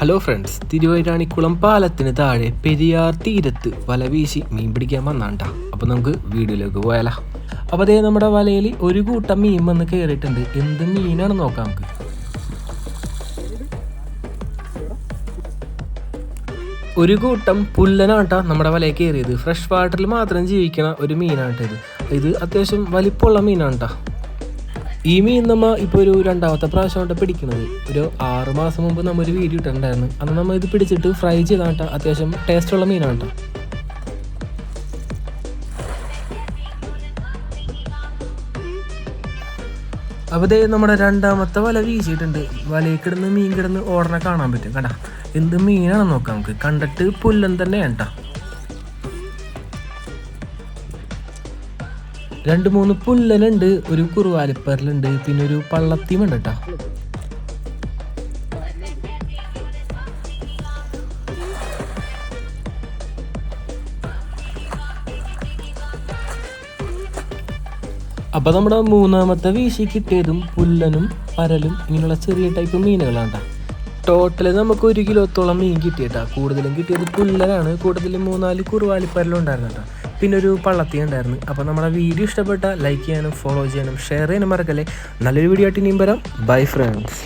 Hello friends Thiruvairanikkulam പാലത്തിന് താഴെ പെരിയാർ തീരത്ത് വല വീശി മീൻ പിടിക്കാൻ വന്നാണ്ട. അപ്പോൾ നമുക്ക് വീഡിയോയിലേക്ക് പോയാലോ. അപ്പോൾ അതേ നമ്മുടെ വലയിൽ ഒരു കൂട്ടം മീൻ വന്ന് കയറിയിട്ടുണ്ട് എന്ത് മീനാണ് നോക്കാം നമുക്ക്. ഒരു കൂട്ടം പുല്ലനാട്ട നമ്മുടെ വലയിൽ കയറിയത് ഫ്രഷ് വാട്ടറിൽ മാത്രം ജീവിക്കണ ഒരു മീനാട്ടത്. ഇത് അത്യാവശ്യം വലിപ്പമുള്ള മീനാണ് കേട്ടോ ഈ മീൻ നമ്മ ഇപ്പോൾ ഒരു രണ്ടാമത്തെ പ്രാവശ്യമായിട്ട് പിടിക്കുന്നത് ഒരു ആറ് മാസം മുമ്പ് നമ്മൾ ഒരു വീഡിയോ ഇട്ടിട്ടുണ്ടായിരുന്നു. അന്ന് നമ്മൾ ഇത് പിടിച്ചിട്ട് ഫ്രൈ ചെയ്താട്ട. അത്യാവശ്യം ടേസ്റ്റുള്ള മീനാണ് കേട്ടോ അപ്പോൾ ദേ നമ്മുടെ രണ്ടാമത്തെ വല വീശിയിട്ടുണ്ട്. വലയിൽ കിടന്ന് മീൻ കിടന്ന് ഓടനെ കാണാൻ പറ്റും. കണ്ട? എന്ത് മീനാണെന്ന് നോക്കാം നമുക്ക്. കണ്ടിട്ട് പുല്ലൻ തന്നെയാണ് കേട്ടോ രണ്ട് മൂന്ന് പുല്ലലുണ്ട് ഒരു കുറുവാലിപ്പരലുണ്ട് പിന്നെ ഒരു പള്ളത്തിയുമുണ്ട് കേട്ടോ. അപ്പോൾ നമ്മുടെ മൂന്നാമത്തെ വീശി കിട്ടിയതും പുല്ലനും പരലും ഇങ്ങനെയുള്ള ചെറിയ ടൈപ്പ് മീനുകളാണ് ട്ടോ. ടോട്ടൽ നമുക്ക് ഒരു കിലോത്തോളം മീൻ കിട്ടിയിട്ടാ കൂടുതലും കിട്ടിയത് പുല്ലനാണ്. കൂടുതലും മൂന്നാൽ കുറുവാലിപ്പരലും ഉണ്ടായിരുന്നു കേട്ടോ. പിന്നെ ഒരു പള്ളത്തി ഉണ്ടായിരുന്നു. അപ്പോൾ നമ്മുടെ വീഡിയോ ഇഷ്ടപ്പെട്ട ലൈക്ക് ചെയ്യാനും ഫോളോ ചെയ്യാനും ഷെയർ ചെയ്യാനും മറക്കല്ലേ. നല്ലൊരു വീഡിയോ ആയിട്ട് ഇനിയും വരാം. Bye friends